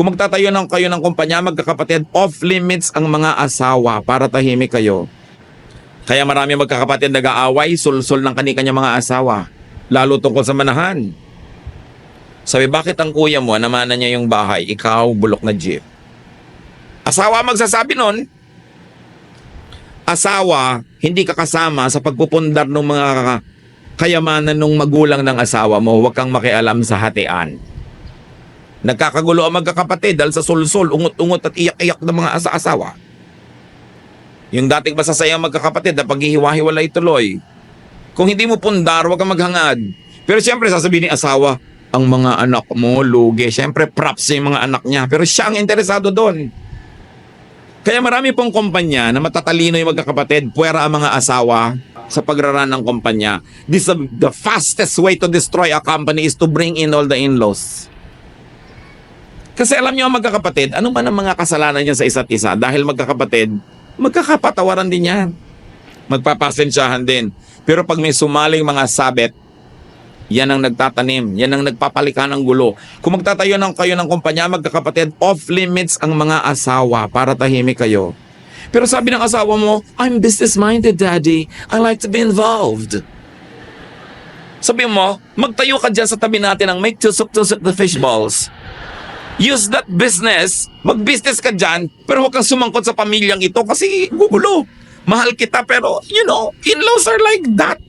Kung magtatayo ng kayo ng kumpanya, magkakapatid, off limits ang mga asawa para tahimik kayo. Kaya marami magkakapatid nag-aaway, sulsul ng kani-kanya mga asawa. Lalo tungkol sa manahan. Sabi, bakit ang kuya mo, namana niya yung bahay, ikaw, bulok na jeep? Asawa magsasabi nun, asawa, hindi ka kasama sa pagpupundar ng mga kayamanan ng magulang ng asawa mo, huwag kang makialam sa hatian. Nagkakagulo ang magkakapatid dahil sa sulsul, ungot-ungot at iyak-iyak ng mga asa-asawa. Yung dating masasayang magkakapatid na paghihiwa-hiwalay tuloy. Kung hindi mo pundar, huwag kang maghangad. Pero siyempre, sasabihin ni asawa, ang mga anak mo, lugi. Siyempre, props sa mga anak niya. Pero siya ang interesado doon. Kaya marami pong kumpanya na matatalino yung magkakapatid, puwera ang mga asawa sa pagraran ng kumpanya. This is the fastest way to destroy a company is to bring in all the in-laws. Kasi alam niyo magkakapatid, ano man ang mga kasalanan niya sa isa't isa dahil magkakapatid, magkakapatawaran din yan. Magpapasensyahan din. Pero pag may sumaling mga sabit, yan ang nagtatanim, yan ang nagpapalikan ng gulo. Kung magtatayo ng kayo ng kumpanya, magkakapatid, off limits ang mga asawa para tahimik kayo. Pero sabi ng asawa mo, I'm business-minded, daddy. I like to be involved. Sabi mo, magtayo ka dyan sa tabi natin ng make tusok-tusok the fish balls. Use that business, mag-business ka dyan, pero huwag kang sumangkot sa pamilyang ito kasi gugulo. Mahal kita pero, you know, in-laws are like that.